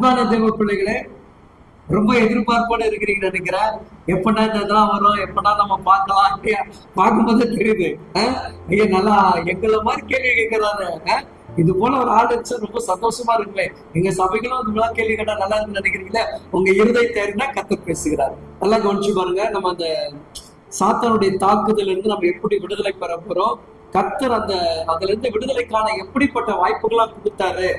அன்பான தேவ பிள்ளைகளே ரொம்ப எதிர்பார்ப்போடு இருக்கிறீங்க நினைக்கிறேன் எப்படா இந்த இதெல்லாம் வரும்? எப்படா நம்ம பார்க்கலாம்? பார்க்கும்போது தெரியுது. ஐயா நல்லா எங்களை மாதிரி கேள்வி கேட்கிறாரு. இது போல ஒரு ஆள் இருந்துச்சு? ரொம்ப சந்தோஷமா இருக்குமே எங்க சபைகளும் அது மாதிரி கேள்வி கேட்டா நல்லா இருக்குன்னு நினைக்கிறீங்களா? உங்க இருதை தேர்னா கத்தர் பேசுகிறார். நல்லா கவனிச்சு பாருங்க. நம்ம அந்த சாத்தானுடைய தாக்குதல் இருந்து நம்ம எப்படி விடுதலை பெற போறோம்? கத்தர் அந்த அதுல இருந்து விடுதலைக்கான எப்படிப்பட்ட வாய்ப்புகளா கொடுத்தாரு?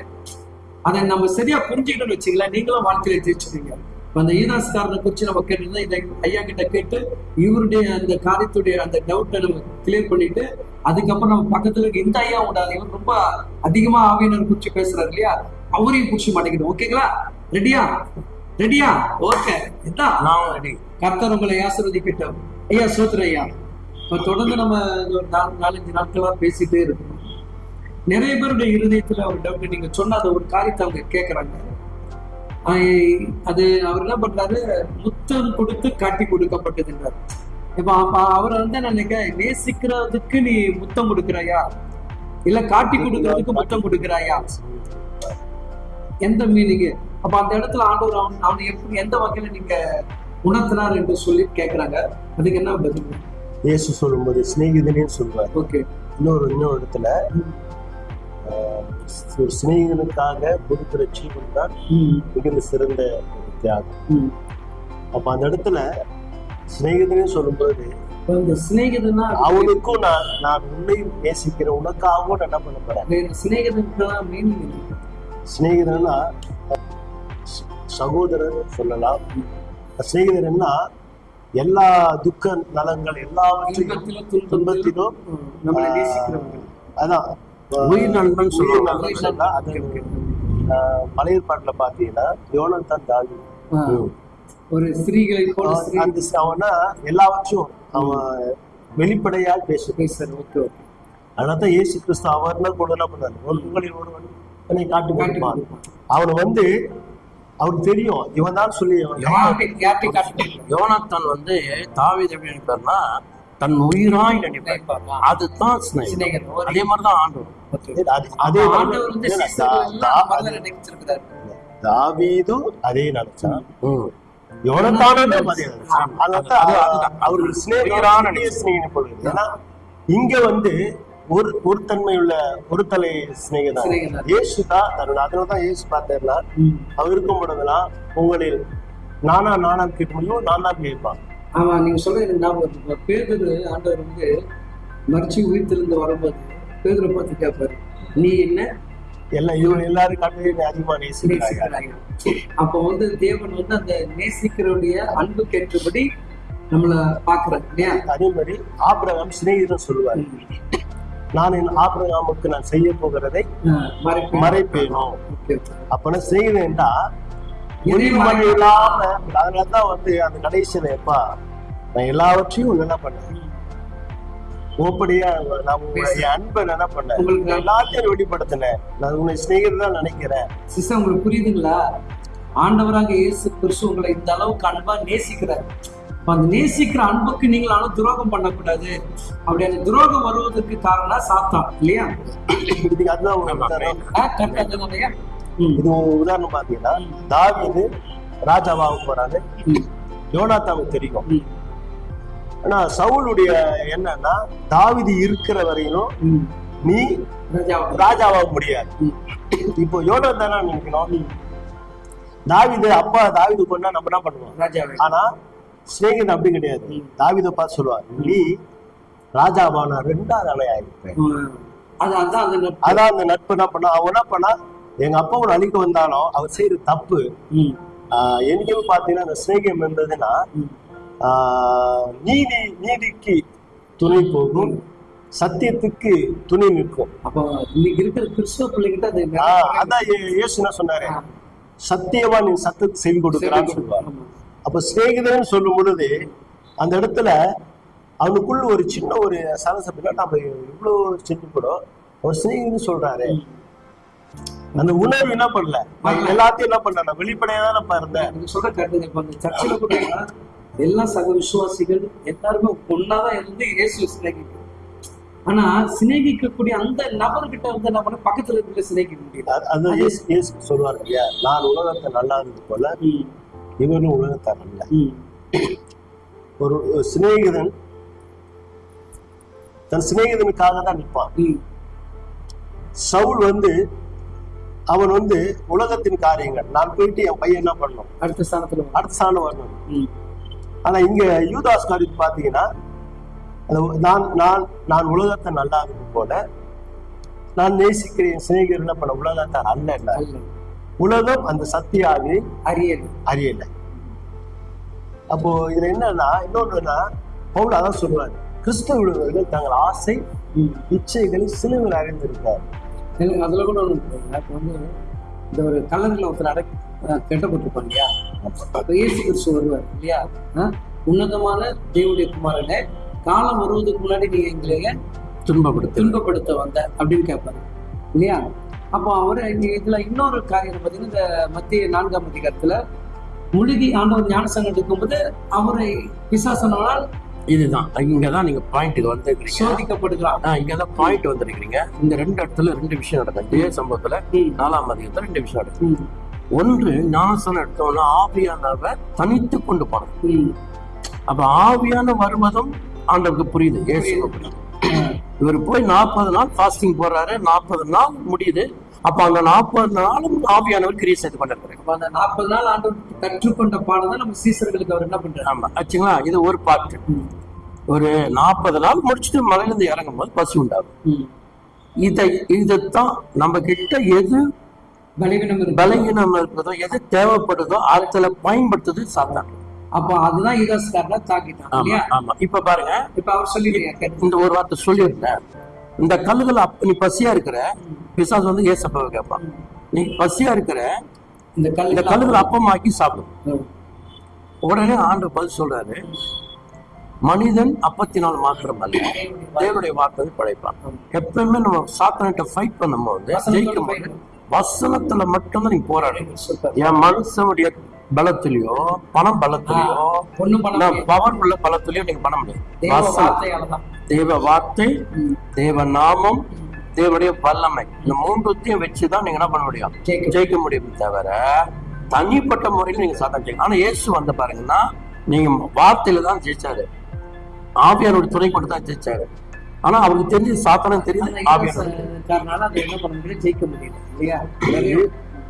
அதை நம்ம சரியா புரிஞ்சுக்கிட்டோம்னு வச்சுக்கலாம் நீங்களும் வாழ்க்கையில ஜெயிச்சுடுவீங்க இப்ப அந்த ஈதாஸ்காரனை குறிச்சு நம்ம கேட்டிருந்தோம் இதை ஐயா கிட்ட கேட்டு இவருடைய அந்த காரியத்துடைய அந்த டவுட்டை நம்ம கிளியர் பண்ணிட்டு அதுக்கப்புறம் நம்ம பக்கத்துல இருக்க இந்த ஐயா உண்டாது இவர் ரொம்ப அதிகமா ஆவியினர் குறிச்சு பேசுறாரு இல்லையா? அவரையும் குறிச்சு மாட்டேங்கிடும் ஓகேங்களா? ரெடியா ரெடியா ஓகே நான் ரெடி கர்த்தர் உங்களை ஆசிர்வதிக்கட்டும். ஐயா சோத்ர ஐயா. இப்ப தொடர்ந்து நம்ம நாலு நாலஞ்சு நாட்களா பேசிட்டே இருக்கோம். நிறைய பேருடைய இருதயத்துல ஒரு டவுட் நீங்க சொன்ன அந்த ஒரு காரியத்தை அவங்க கேட்கறாங்க அது அவர் என்ன பண்றாரு? முத்தம் கொடுத்து காட்டி கொடுக்கப்பட்டதுன்றார். இப்ப அப்ப அவர் வந்து நான் நேசிக்கிறதுக்கு நீ முத்தம் கொடுக்குறாயா? இல்ல காட்டி கொடுக்கறதுக்கு முத்தம் கொடுக்குறாயா? எந்த மீனிங் அப்ப அந்த இடத்துல ஆண்டவர் அவன் அவனை எப்படி எந்த வகையில நீங்க உணர்த்தினார் என்று சொல்லி கேக்குறாங்க. அதுக்கு என்ன பதில்? இயேசு சொல்லும்போது சிநேகிதனே சொல்லுவார். ஓகே. இன்னொரு இன்னொரு இடத்துல சிநேகிதனுக்காக கொடுக்கிற ஜீவன் தான் மிகுந்த சிறந்த தியாகம். அப்ப அந்த இடத்துல சிநேகிதனே சொல்லும்போது அவனுக்கும் நான் நான் உன்னை நேசிக்கிறேன் உனக்காகவும் நான் என்ன பண்ண போறேன்? சிநேகிதன்னா சகோதரர் சொல்லலாம். சிநேகிதர்னா எல்லா துக்க நலங்கள் எல்லாவற்றையும் துன்பத்திலும் அதான். உயிர் நண்பன் சொல்லுவாங்க. அது பழைய பாட்டுல பாத்தீங்கன்னா யோனத்தான் தாவி ஆ, ஒரு ஸ்திரீகளை போல அந்த அவனா எல்லாவற்றையும் அவன் வெளிப்படையா பேச பேசுறது ஓகே ஓகே அதனாலதான் இயேசு கிறிஸ்து அவர்னா கூட என்ன பண்ணாரு ஒரு உங்களில் ஒருவன் என்னை காட்டு காட்டி கொடுப்பான் கொடுப்பான். அவனை வந்து அவருக்கு தெரியும் இவன் தான் சொல்லி? யோனாத்தான் வந்து தாவீது எப்படி நினைப்பார்னா தன் உயிராய் நினைப்பார்? அதுதான் அதே மாதிரிதான் ஆண்டவர். அது- ஆண்டவர் வந்து இல்ல, சீசர்கள் தா- எல்லாம் தா- மறந்து நினைச்சிருக்கிறாரு. தாவீது அதே நினைச்சான். யோனத்தானும் அதே நினைச்சான். அவர்கள் ஏன்னா இங்க வந்து ஒரு ஒரு தன்மை உள்ள ஒரு தலை தான் தன்னோட அதனாலதான் இயேசு பார்த்தேன்னா. அவர் இருக்கும் பொழுதெல்லாம் உங்களில் நானா நானா கேட்க முடியும் நான் தான் கேட்பான் ஆமா நீங்க சொல்றது எனக்கு ஞாபகம் இருக்கு. பேதுரு ஆண்டவர் வந்து மறிச்சு உயிர்த்திருந்து வரும்போது பேதுரை பார்த்து கேட்பாரு நீ என்ன? எல்லாம் இவங்க எல்லாரும் காட்டிலும் அதிகமா நேசிக்கிறாங்க அப்போ வந்து தேவன் வந்து அந்த நேசிக்கிறவருடைய அன்புக்கு ஏற்றபடி நம்மள பாக்குறாரு இல்லையா? அதே மாதிரி ஆபிரகாம் சிநேகிதன் சொல்லுவார். நான் என் ஆபிரகாமுக்கு நான் செய்ய போகிறதை மறைப்பு மறைப்பேனோ. அப்பனா சிநேகிதன்டா எதையும் மறைக்க- இல்லாம அதனாலதான் வந்து அந்த கடைசியில எப்பா நான் எல்லாவற்றையும் என்ன பண்ணேன் ஓப்படியா நான் என் அன்பை என்ன பண்ணேன் உங்களுக்கு எல்லாத்தையும் வெளிப்படுத்தினேன். நான் உன்னை சிநேகிதன் தான் நினைக்கிறேன். சிஸ்டர் உங்களுக்கு புரியுதுங்களா? ஆண்டவராக இயேசு கிறிஸ்து உங்களை இந்த அளவுக்கு அன்பா நேசிக்கிறார். அந்த நேசிக்கிற அன்புக்கு நீங்களாலும் துரோகம் பண்ணக்கூடாது. அப்படி அந்த துரோகம் வருவதற்கு காரணம் சாத்தான் இல்லையா? இதுக்கு அதுதான் இது உதாரணம் பாத்தீங்கன்னா தாவீது ராஜாவாக போறாரு. யோனாத்தாவுக்கு தெரியும். ஆனா சவுளுடைய என்னன்னா தாவீது இருக்கிற வரையிலும். நீ ராஜாவா. ராஜாவாக முடியாது. இப்போ யோனாத்தானா நினைக்கணும்? தாவீது அப்பா தாவீது கொண்டா நம்ம என்ன பண்ணுவோம். ஆனா சிநேகிதன் அப்படி கிடையாது. தாவீதை பார்த்து சொல்லுவார் நீ ராஜாவான ரெண்டாவது அலையா இருப்பேன். அதான் அந்த நட்பு. என்ன பண்ணா? அவன் என்ன பண்ணா? எங்க அப்பாவோட அழிக்க வந்தாலும் அவர் செய்யற தப்பு ம், ஆஹ் என்னைக்குமே பாத்தீங்கன்னா அந்த சிநேகம் இருந்ததுன்னா ம். ஆஹ், நீதி நீதிக்கு துணை போகும் சத்தியத்துக்கு துணை நிற்கும். அப்போ இன்னைக்கு இருக்கிற கிறிஸ்தவ பிள்ளைகிட்ட அது அதான் என்ன சொன்னாரு? சத்தியமா நீ சத்தத்துக்கு செவி கொடுக்கிறான்னு சொல்லுவார். அப்ப சிநேகிதன் சொல்லும் பொழுது அந்த இடத்துல அவனுக்குள்ள ஒரு சின்ன ஒரு சலசப்பினா நம்ம இவ்வளவு செஞ்சு கூட ஒரு சிநேகிதன் சொல்றாரு அந்த உணர்வு என்ன பண்ணல? எல்லாத்தையும் என்ன பண்ண நான் வெளிப்படையா தானே நீங்க சொல்ற கருத்து இப்ப அந்த சர்ச்சில் கூட எல்லா சக விசுவாசிகள் எல்லாருமே ஒன்னாதான் இருந்து இயேசு சிநேகிக்கும் ஆனா சிநேகிக்கக்கூடிய அந்த நபர்கிட்ட வந்து என்ன பண்ண? பக்கத்துல இருக்கிற சிநேகிக்க முடியல. அது- இயேசு சொல்லுவார் இல்லையா? நான் உலகத்தை நல்லா இருந்தது போல இவனும் உலகத்தை நல்ல ஒரு சிநேகிதன் தன் சிநேகிதனுக்காக தான் நிற்பான். சவுல் வந்து அவன் வந்து உலகத்தின் காரியங்கள். நான் போயிட்டு என் பையன் என்ன பண்ணணும்? அடுத்த ஸ்தானத்துல. அடுத்த சாணம் வரணும். ஆனா இங்க யூதாஸ் காரியத்து பாத்தீங்கன்னா நான் நான் நான் உலகத்தை நல்லா இருக்கு போல நான் நேசிக்கிற என் சிநேகிதர் என்ன பண்ண உலகத்தை அல்ல. உலகம் அந்த சத்தியாவை அறியல். அறியல. அப்போ இதுல என்னன்னா இன்னொன்னுன்னா பவுல் அதான் சொல்லுவாரு. கிறிஸ்தவர்கள் தங்கள் ஆசை. இச்சைகளை சிலுவில் அறிந்திருக்கார் எனக்கு அதுல கூட இருக்கு. அப்ப வந்து இந்த ஒரு கல்லறையில் ஒருத்தர் அஹ், கட்டப்பட்டிருப்பாங்க இல்லையா? அப்ப இயேசு கிறிஸ்து வருவார் இல்லையா? உன்னதமான தேவனுடைய குமாரனே காலம் வருவதுக்கு முன்னாடி நீங்க எங்களைய துன்பப்படுத்து துன்பப்படுத்த வந்த அப்படின்னு கேட்பாரு இல்லையா? அப்போ அவர் இதுல இன்னொரு காரியம் பார்த்தீங்கன்னா இந்த மத்திய நான்காம் அதிகாரத்துல முழுகி ஆண்டவர் ஞானசங்கம் எடுக்கும்போது அவரை பிசாசனால் இதுதான். இங்கதான் நீங்க பாயிண்ட்டுக்கு வந்திருக்கிறீங்க. சோதிக்கப்படுகிறார் ஆஹ் இங்கதான் பாயிண்ட் வந்திருக்கிறீங்க. இந்த ரெண்டு இடத்துல ரெண்டு விஷயம் நடக்கும். இதே சம்பவத்துல நாலாம் அதிகத்துல ரெண்டு விஷயம் நடக்கும். ஒன்று ஞானசனம் எடுத்தோம்னா ஆவியானவர் தனித்து கொண்டு போனது. அப்ப ஆவியான வருவதும் ஆண்டவருக்கு புரியுது. புரியுது. இவர் போய் நாற்பது நாள் ஃபாஸ்டிங் போறாரு. நாற்பது நாள் முடியுது. அப்ப அந்த நாற்பது நாளும் ஆவியானவர் கிரியை செய்து கொண்டிருக்கிறார். அப்ப அந்த நாற்பது நாள் ஆண்டவர் கற்றுக்கொண்ட பாடம் தான் நம்ம சீசர்களுக்கு அவர் என்ன பண்றாரு? ஆமா ஆச்சுங்களா? இது ஒரு பாட்டு. ஒரு நாற்பது நாள் முடிச்சுட்டு மலையிலிருந்து இறங்கும் போது பசி உண்டாகும். இதை இதைத்தான் நம்ம கிட்ட எது பலவீனம் இருக்கு பலகீனம் இருக்குதோ எது தேவைப்படுதோ அதுல பயன்படுத்துது சாத்தான். அப்ப அதுதான் ஈராஸ்காரன தாக்கிட்டான் ஆமா ஆமா. இப்ப பாருங்க. இப்ப அவர் சொல்லிடுறாரு இந்த ஒரு வார்த்தை சொல்லியிருந்தேன் இந்த கல்லுகள் நீ பசியா இருக்கிற பிசாசு வந்து ஏசப்பாவை கேட்பான். நீ பசியா இருக்கிற இந்த இந்த கல் கல்லுகள் அப்பமாக்கி சாப்பிடும் உடனே ஆண்டு பதில் சொல்றாரு மனிதன் அப்பத்தினால் மாத்திரம் அல்ல தேவனுடைய வார்த்தை படைப்பான். எப்பவுமே நம்ம சாத்தனிட்ட ஃபைட் பண்ணும்போது ஜெயிக்கும் போது வசனத்துல மட்டும்தான் நீங்க சூப்பர். என் மனுஷனுடைய பலத்திலயோ பணம் பலத்திலயோ. பவர் உள்ள பலத்திலயோ நீங்க பண்ண முடியாது. தேவ வார்த்தை. தேவ நாமம் தேவனுடைய வல்லமை. இந்த மூன்றுத்தையும் வச்சுதான் நீங்க என்ன பண்ண முடியும்? ஜெயிக்க முடியும். தவிர தனிப்பட்ட முறையில் நீங்க சாதனை செய்யணும். ஆனா இயேசு வந்து பாருங்கன்னா நீங்க வார்த்தையில தான் ஜெயிச்சாரு. ஆவியாரோட துணை கொண்டு தான் ஜெயிச்சாரு. ஆனா அவருக்கு தெரிஞ்சு சாத்தனம் முடியல ஜெயிக்க முடியல இல்லையா?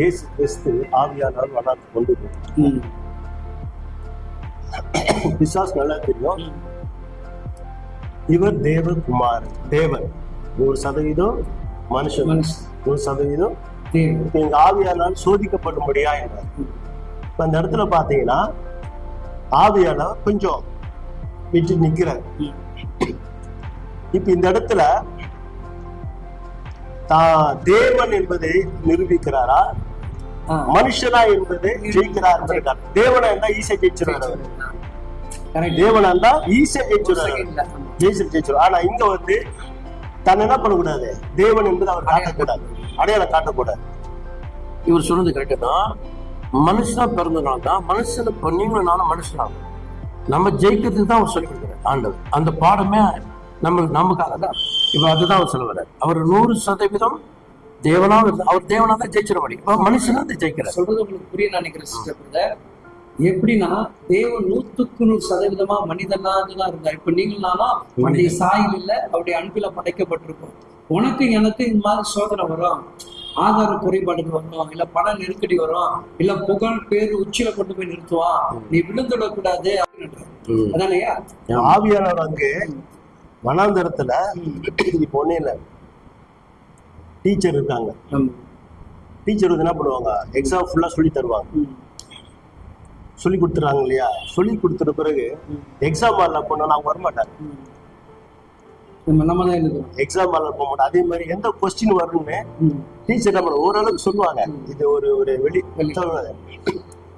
இயேசு கிறிஸ்து ஆவியானவர் வளர்த்து கொண்டு. பிசாஸ் நல்லா தெரியும். இவர் தேவகுமாரன் தேவன். நூறு சதவீதம் மனுஷன். நூறு சதவீதம் எங்க ஆவியானால் சோதிக்கப்படும்படியா என்றார். இப்ப அந்த இடத்துல பாத்தீங்கன்னா ஆவியானவர் கொஞ்சம் விட்டு நிக்கிறார். இப்ப இந்த இடத்துல தான் தேவன் என்பதை நிரூபிக்கிறாரா. மனுஷனா என்பதை ஜெயிக்கிறார் தேவனா இருந்தா ஈஸியா ஜெயிச்சிருவார். தேவனா இருந்தா ஈஸியா ஒரு ஜெயிச்சிருவார். ஜெயிச்சு ஜெயிச்சிருவார். ஆனா இங்க வந்து தன் என்ன பண்ணக்கூடாது? தேவன் என்பது அவர் காட்டக்கூடாது. அடையாளம் காட்டக்கூடாது. இவர் சொன்னது கரெக்டுதான் மனுஷனா பிறந்தனால தான் மனுஷன நீங்களும் நானும் மனுஷனா நம்ம ஜெயிக்கிறதுக்கு தான் அவர் சொல்லி கொடுக்குறாரு ஆண்டவர். அந்த பாடமே நம்ம நமக்காக தான். இப்ப அதுதான் அவர் சொல்ல வர்றாரு. அவர் நூறு சதவீதம் தேவனா இருந்தா- அவர் தேவனா தான் ஜெயிச்சிட முடியும் இப்ப மனுஷனா தான் ஜெயிக்கிறார். சொல்றது உங்களுக்கு புரிய நினைக்கிறேன் சிஸ்டர் எப்படின்னா தேவன் நூத்துக்கு நூறு சதவீதமா மனிதனாக தான் இருந்தார். இப்ப நீங்கள் நானும் அவருடைய சாயில் இல்ல அவருடைய அன்பில படைக்கப்பட்டிருக்கோம். உனக்கு எனக்கு இந்த மாதிரி சோதனை வரும். ஆதார குறைபாடுகள் வரும். இல்ல பண நெருக்கடி வரும். இல்ல புகழ் பேர் உச்சியில கொண்டு போய் நிறுத்துவான். நீ விழுந்துடக்கூடாது அப்படின்னு. அதானயா? ஆவியானவர் அங்கு வனாந்தரத்துல இப்ப ஒண்ணே இல்ல. டீச்சர் இருக்காங்க. டீச்சர் வந்து என்ன பண்ணுவாங்க? எக்ஸாம் ஃபுல்லா சொல்லி தருவாங்க. சொல்லி கொடுத்துறாங்க இல்லையா? சொல்லி கொடுத்துட்ட பிறகு எக்ஸாம் ஹாலில் போனோம்னா அவங்க வரமாட்டாங்க. நம்ம நம்ம தான் எழுதுறோம் எக்ஸாம் ஹாலில் போக மாட்டோம் அதே மாதிரி எந்த கொஸ்டின் வரும்னு. டீச்சர் நம்ம ஓரளவுக்கு சொல்லுவாங்க. இது ஒரு ஒரு வெளி. சொல்லுவாங்க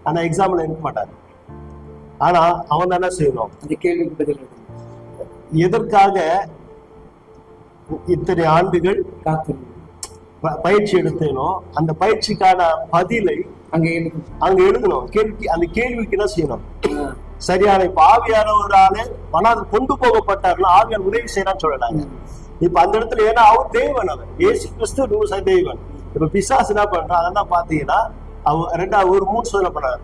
ஆனா எக்ஸாம்ல இருக்க மாட்டாங்க. ஆனா அவன் தான் செய்யணும். அந்த கேள்விக்கு பதில் எதற்காக இத்தனை ஆண்டுகள் காத்திருக்கணும் ப- பயிற்சி எடுத்தேனோ அந்த பயிற்சிக்கான பதிலை அங்க அங்க எழுதணும். கேள்வி அந்த கேள்விக்கு என்ன செய்யணும். சரியான இப்ப ஆவியானவரால மனாது கொண்டு போகப்பட்டார்னா ஆவியார் உதவி செய்யறான்னு சொல்லலாங்க. இப்ப அந்த இடத்துல ஏன்னா அவர் தேவன் அவர் ஏசு கிறிஸ்து நூறு தேவன். இப்ப பிசாசு என்ன பண்றான்? அதெல்லாம் பாத்தீங்கன்னா அவ ரெண்டாவது ஒரு மூணு சொல்ல பண்ணார்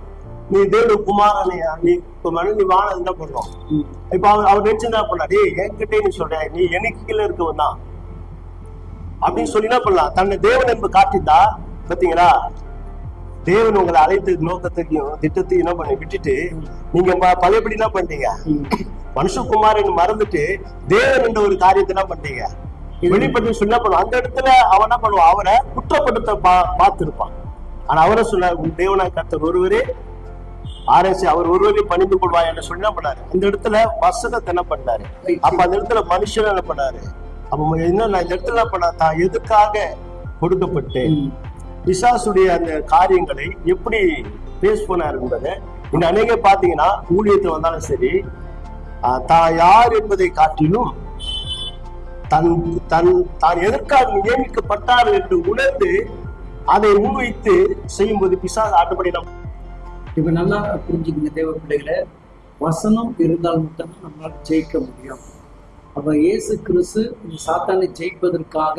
நீ தேவ குமாரனையா நீ இப்ப மனு நீ வாழ என்ன பண்ணும் ம். இப்ப அவர் அவர் நினைச்சு என்ன பண்ணா டேய் என்கிட்டே நீ சொல்ற. நீ எனக்கு கீழே இருக்கவன் தான். அப்படின்னு சொல்லி என்ன பண்ணலாம்? தன்னை தேவன் என்பது காட்டிட்டா பாத்தீங்களா? தேவன் உங்களை அழைத்து நோக்கத்தையும் திட்டத்தையும் என்ன பண்ணி விட்டுட்டு நீங்க பழையபடி என்ன பண்ணிட்டீங்க? ம். மனுஷகுமாரன் மறந்துட்டு தேவன் என்ற ஒரு காரியத்தை என்ன பண்ணிட்டீங்க? வெளிப்பட்டு சொல்லி என்ன பண்ணுவான் அந்த இடத்துல அவன் என்ன பண்ணுவான்? அவரை குற்றப்படுத்த பா பார்த்திருப்பான். ஆனா அவரை சொல்ல உன் தேவனாய் ஒருவரே ஆராய்ச்சி அவர் ஒருவரே பணிந்து கொள்வாய் என்று சொல்லி என்ன பண்ணாரு? அந்த இடத்துல வசனத்தை என்ன பண்ணாரு? அப்ப அந்த இடத்துல மனுஷன் என்ன பண்ணாரு? அப்ப என்ன இந்த இடத்துல பண்ணா தான் எதுக்காக கொடுக்கப்பட்டு ம். பிசாசுடைய அந்த காரியங்களை எப்படி பேஸ் பண்ணார் என்பதை இந்த அநேக பாத்தீங்கன்னா ஊழியத்தில் வந்தாலும் சரி தான் யார் என்பதை காட்டிலும் தன் தன் தான் எதற்காக நியமிக்கப்பட்டார் என்று உணர்ந்து அதை முன்வைத்து செய்யும்போது பிசாசு ஆட்டப்படி நம்ம இப்ப நல்லா புரிஞ்சுக்கங்க தேவ பிள்ளைகளை. வசனம் இருந்தால் மட்டும்தான் நம்மளால ஜெயிக்க முடியும். அப்ப இயேசு கிறிஸ்து சாத்தானை ஜெயிப்பதற்காக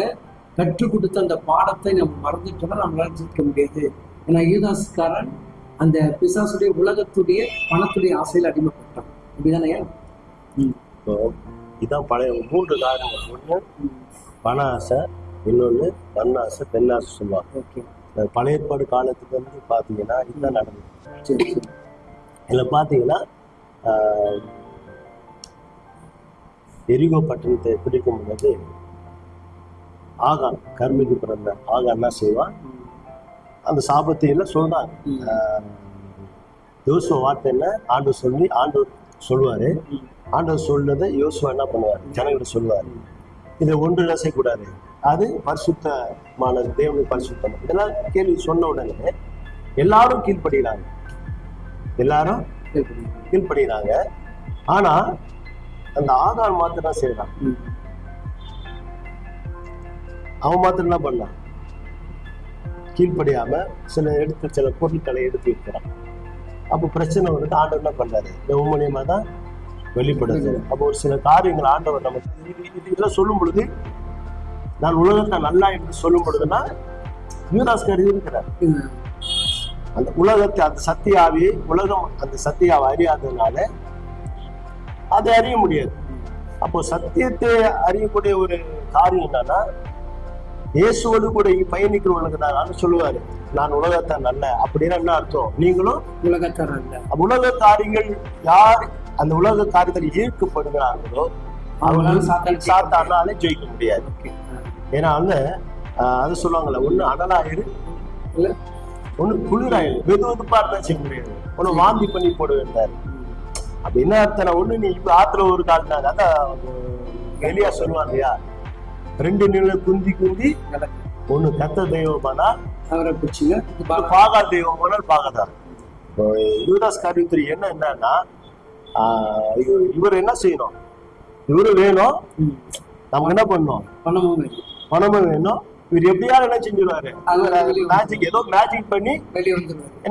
கற்றுக் கொடுத்த அந்த பாடத்தை நம்ம மறந்துட்டோம்னா நம்மளால ஜெயிக்க முடியாது. ஏன்னா யூதாஸ்காரன் அந்த பிசாசுடைய உலகத்துடைய பணத்துடைய ஆசையில் அடிமைப்பட்டான். அப்படிதானே ம். இப்போ இதான் பழைய மூன்று காரணங்கள் ஒண்ணு பண ஆசை இன்னொன்னு மண்ணாசை பெண்ணாசை சொல்லுவாங்க. ஓகே. இந்த பழைய ஏற்பாடு காலத்துக்கு வந்து பாத்தீங்கன்னா இதுதான் நடந்தது. இதில் பார்த்தீங்கன்னா எரிகோ பட்டணத்தை பிடிக்கும் போது ஆகான் கர்மிக்கு பிறந்த ஆகான் என்ன செய்வான். அந்த சாபத்தை எல்லாம் சொல்றாங்க ம். ஆஹ், யோசுவ வார்த்தை என்ன ஆண்டு சொல்லி ஆண்டு சொல்லுவாரு. ஆண்டவர் சொல்றதை யோசுவா என்ன பண்ணுவார் ஜனங்கிட்ட சொல்லுவார் இதை ஒன்று செய்யக்கூடாது அது பரிசுத்தமானது தேவனுக்கு பரிசுத்தம் இதெல்லாம் கேள்வி சொன்ன உடனே எல்லாரும் கீழ்ப்படுகிறாங்க எல்லாரும். கீழ்ப்படுகிறாங்க ஆனா அந்த ஆதார் மாத்திரம் தான் செய்யறான். அவன் மாத்திரம் என்ன பண்ணான். கீழ்ப்படியாம சில எடுத்து சில பொருட்களை எடுத்து வைக்கிறான். அப்போ பிரச்சனை வந்து ஆண்டவர் என்ன பண்றாரு. இந்த மூலியமா தான் வெளிப்படுது. அப்போ ஒரு சில காரியங்கள் ஆண்டவர் நமக்கு இது- இது இதெல்லாம் சொல்லும் பொழுது நான் உலகத்தை நல்லா என்று சொல்லும் பொழுதுன்னா யூதாஸ்கர் இருக்கிறார். அந்த உலகத்தை அந்த சத்தியாவியை உலகம் அந்த சத்தியாவை அறியாததுனால அதை அறிய முடியாது. அப்போ சத்தியத்தை அறியக்கூடிய ஒரு காரியம் என்னன்னா இயேசுவோடு கூட பயணிக்கிறவங்களுக்கு நான் சொல்லுவாரு. நான் உலகத்தை நல்ல அப்படின்னா என்ன அர்த்தம்? நீங்களும் உலகத்தார் அல்ல. உலக காரியங்கள் யார் அந்த உலக காரியத்தில் ஈர்க்கப்படுகிறார்களோ அவங்களால சாத்தானால ஜெயிக்க முடியாது. ஏன்னா வந்து அது சொல்லுவாங்கல்ல ஒண்ணு அனலாயிரு இல்ல. ஒண்ணு குளிராயிரு. வெது வெதுப்பா இருந்தா செய்ய முடியாது. ஒண்ணு வாந்தி பண்ணி போட வேண்டாரு அப்ப என்ன அர்த்தம் ஒண்ணு நீ இப்ப ஆத்துல ஒரு காட்டினாங்க அதான் எலியா சொல்லுவான் இல்லையா? ரெண்டு நில குந்தி குந்தி. ஒண்ணு கத்த தெய்வமானா அவரை பிடிச்சிங்க. பாகா தெய்வமானால் பாகதான் இப்போ யூதாஸ் காரியத்திரி என்ன என்னன்னா இவர் என்ன செய்யணும்? இவரு வேணும். நமக்கு என்ன பண்ணணும்? பணமும் வேணும். பணமும் வேணும். இவர் எப்படியாவது என்ன செஞ்சிருவாரு? மேஜிக் ஏதோ மேஜிக் பண்ணி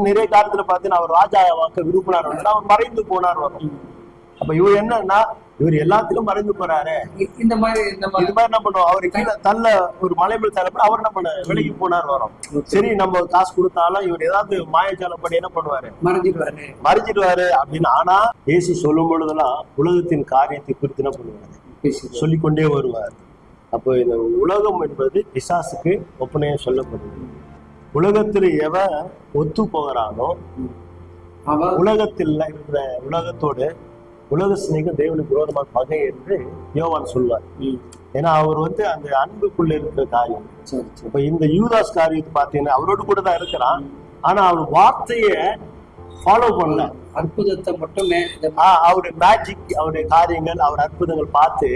நிறைய காலத்துல பார்த்தீங்கன்னா அவர் ராஜா வாக்க விருப்பினார் வந்து அவர் மறைந்து போனார் வரும். அப்ப இவர் என்னன்னா இவர் எல்லாத்திலும் மறைந்து போறாரு. இந்த மாதிரி இந்த மாதிரி. என்ன பண்ணுவோம்? அவர் கீழே தள்ள ஒரு மலை மேல் தள்ளப்பட அவர் என்ன பண்ண வெளிக்கு போனார் வரும். சரி நம்ம காசு கொடுத்தாலும் இவர் ஏதாவது மாயஜாலப்படி என்ன பண்ணுவாரு? மறைஞ்சிடுவாரு. மறைச்சிடுவாரு அப்படின்னு ஆனா ஏசு சொல்லும் பொழுதெல்லாம் உலகத்தின் காரியத்தை குறித்து என்ன பண்ணுவாரு? சொல்லிக்கொண்டே வருவார். அப்போ இந்த உலகம் என்பது பிசாசுக்கு ஒப்பனையா சொல்லப்படுது. உலகத்துல எவன் ஒத்து போகிறானோ உலகத்தில் இருக்கிற உலகத்தோடு உலக சிநேகம் தேவனுக்கு விரோதமான பகை என்று யோவான் சொல்வார். ஏன்னா அவர் வந்து அந்த அன்புக்குள்ள இருக்கிற காரியம். இப்ப இந்த யூதாஸ் காரியத்தை பார்த்தீங்கன்னா அவரோடு கூட தான் இருக்கிறான். ஆனா அவன் வார்த்தைய ஃபாலோ பண்ணல அற்புதத்தை மட்டுமே அவருடைய மேஜிக் அவருடைய காரியங்கள் அவர் அற்புதங்கள் பார்த்து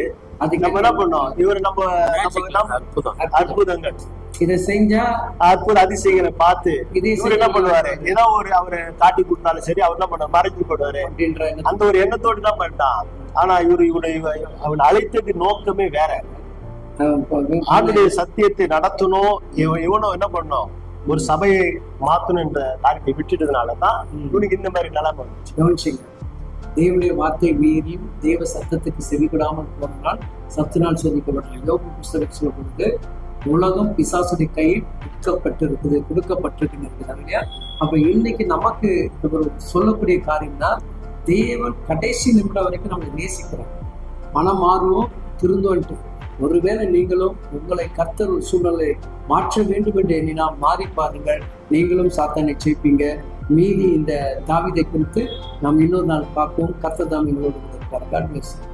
அது நம்ம என்ன பண்ணோம்? இவர் நம்ம அற்புதம். அற்புதங்கள். இதை செஞ்சா அற்புத அதிசயங்களை பார்த்து இதே என்ன பண்ணுவாரு? ஏதோ ஒரு அவரை காட்டி கொடுத்தாலும் சரி அவர் என்ன பண்ணுவார்? மறைஞ்சு போடுவாரு. அப்படின்ற. அந்த ஒரு எண்ணத்தோடு தான் பண்ணிட்டான் ஆனா இவரு இவருடைய அவன் அழைத்தது நோக்கமே வேற. ஆண்டுடைய சத்தியத்தை நடத்தணும். இவன் இவனும் என்ன பண்ணணும் ஒரு சபையை மாத்தணும்ன்ற காரியத்தை விட்டுட்டதுனாலதான் இவனுக்கு இந்த மாதிரி நிலைமை வந்துச்சு. கவனிச்சிங்க. தேவனுடைய வார்த்தை மீறியும் தேவ சத்தத்துக்கு செவிவிடாமல் போனால் சத்தினால் சோதிக்கப்பட்டான் யோக புஸ்தகம் சொல்றது உலகம் பிசாசுடைய கையில் விற்கப்பட்டிருக்குது கொடுக்கப்பட்டிருக்குன்னு இல்லையா? அப்ப இன்னைக்கு நமக்கு ஒரு சொல்லக்கூடிய காரியம் தான் தேவன் கடைசி நிமிடம் வரைக்கும் நம்மளை நேசிக்கிறார். மனம் மாறுவோம் திருந்தோன்ட்டு ஒருவேளை நீங்களும் உங்களை கர்த்தர் சூழ்நிலை மாற்ற வேண்டும் என்று எண்ணினால் மாறி பாருங்கள். நீங்களும் சாத்தானை ஜெயிப்பீங்க. மீதி இந்த தாவிதை குறித்து நாம் இன்னொரு நாள் பார்ப்போம். கர்த்தர் தாம் எங்களோடு இருக்கிறார்.